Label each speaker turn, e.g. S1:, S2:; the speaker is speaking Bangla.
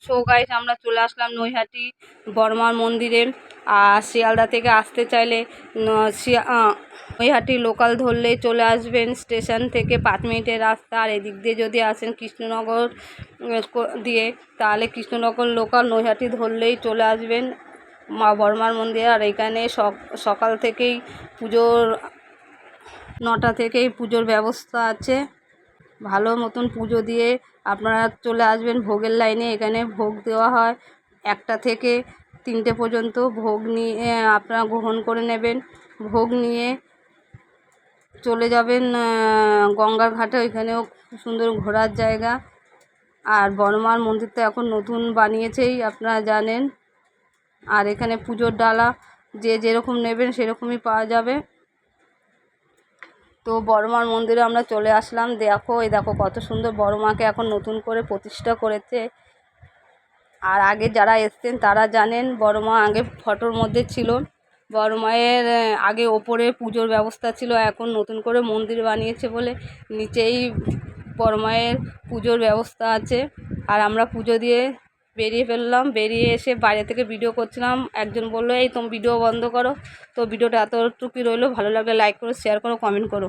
S1: সো গাইস আমরা চলে আসলাম নৈহাটি বর্মার মন্দিরে। আর শিয়ালদা থেকে আসতে চাইলে নৈহাটি লোকাল ধরলেই চলে আসবেন স্টেশন থেকে পাঁচ মিনিটের রাস্তা। আর এদিক দিয়ে যদি আসেন কৃষ্ণনগর দিয়ে, তাহলে কৃষ্ণনগর লোকাল নৈহাটি ধরলেই চলে আসবেন মা, বর্মার মন্দির। আর এখানে সক- সকাল থেকেই পুজোর, নটা থেকেই পুজোর ব্যবস্থা আছে। ভালো মতন পুজো দিয়ে আপনারা চলে আসবেন, ভোগের লাইনে এখানে ভোগ দেওয়া হয়। একটা থেকে তিনটে পর্যন্ত ভোগ নিয়ে আপনারা গ্রহণ করে নেবেন। ভোগ নিয়ে চলে যাবেন গঙ্গার ঘাটে। ওইখানেও সুন্দর ঘোরার জায়গা। আর বনমার মন্দির তো এখন নতুন বানিয়েছেই, আপনারা জানেন। আর এখানে পুজোর ডালা যে যেরকম নেবেন সেরকমই পাওয়া যাবে। তো বড়মার মন্দিরে আমরা চলে আসলাম। দেখো, এই দেখো কত সুন্দর বড় মাকে এখন নতুন করে প্রতিষ্ঠা করেছে। আর আগে যারা এসছেন, তারা জানেন বড় মা আগে ফটোর মধ্যে ছিল। বড় মায়ের আগে ওপরে পুজোর ব্যবস্থা ছিল, এখন নতুন করে মন্দির বানিয়েছে বলে নিচেই বড় মায়ের পুজোর ব্যবস্থা আছে। আর আমরা পুজো দিয়ে বেরিয়ে ফেললাম, বেরিয়ে এসে বাইরে থেকে ভিডিও করছিলাম। একজন বলল, এই, তুমি ভিডিও বন্ধ করো। তো ভিডিওটা এতটুকুই রইল। ভালো লাগলে লাইক করো শেয়ার করো কমেন্ট করো।